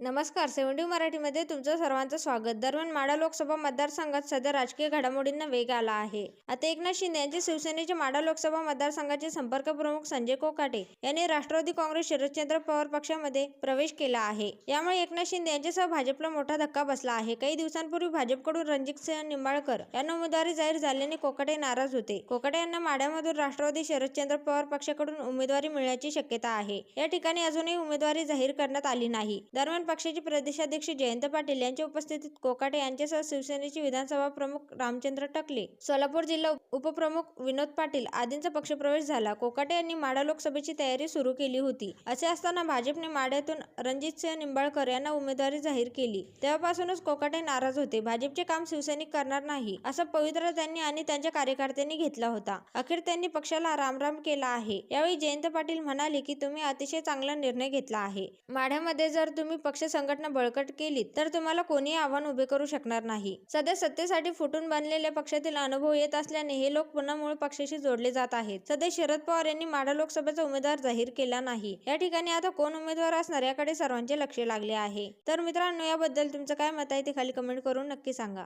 नमस्कार सेव्हन्टी मराठीमध्ये तुमचं सर्वांचं स्वागत. दरम्यान माढा लोकसभा मतदारसंघात सध्या राजकीय घडामोडींना वेग आला आहे. आता एकनाथ शिंदे यांचे शिवसेनेचे माढा लोकसभा मतदारसंघाचे संपर्क प्रमुख संजय कोकाटे यांनी राष्ट्रवादी काँग्रेस शरदचंद्र पवार पक्षामध्ये प्रवेश केला आहे. यामुळे एकनाथ शिंदे यांच्यासह भाजपला मोठा धक्का बसला आहे. काही दिवसांपूर्वी भाजपकडून रणजितसिंह निंबाळकर यांना उमेदवारी जाहीर झाल्याने कोकाटे नाराज होते. कोकाटे यांना माढ्यामधून राष्ट्रवादी शरदचंद्र पवार पक्षाकडून उमेदवारी मिळण्याची शक्यता आहे. या ठिकाणी अजूनही उमेदवारी जाहीर करण्यात आली नाही. दरम्यान पक्षाचे प्रदेशाध्यक्ष जयंत पाटील यांच्या उपस्थितीत कोकाटे यांच्यासह शिवसेनेचे विधानसभा प्रमुख रामचंद्र टकले सोलापूर जिल्हा उपप्रमुख विनोद पाटील आदींचा पक्षप्रवेश झाला. कोकाटे यांनी माढा लोकसभेची तयारी सुरू केली होती. असे असताना भाजपने माढ्यातून रणजितसिंह निंबाळकर यांना उमेदवारी जाहीर केली. तेव्हापासूनच कोकाटे नाराज होते. भाजपचे काम शिवसैनिक करणार नाही असा पवित्रा त्यांनी आणि त्यांच्या कार्यकर्त्यांनी घेतला होता. अखेर त्यांनी पक्षाला रामराम केला आहे. यावेळी जयंत पाटील म्हणाले की तुम्ही अतिशय चांगला निर्णय घेतला आहे. माढ्यामध्ये जर तुम्ही पक्ष पक्ष संघटना बळकट केली तर तुम्हाला कोणीही आव्हान उभे करू शकणार नाही. सध्या सत्तेसाठी फुटून बनलेल्या पक्षातील अनुभव येत असल्याने हे लोक पुन्हा मूळ पक्षाशी जोडले जात आहेत. सध्या शरद पवार यांनी माढा लोकसभेचा उमेदवार जाहीर केला नाही. या ठिकाणी आता कोण उमेदवार असणार याकडे सर्वांचे लक्ष लागले आहे. तर मित्रांनो याबद्दल तुमचं काय मत आहे ते खाली कमेंट करून नक्की सांगा.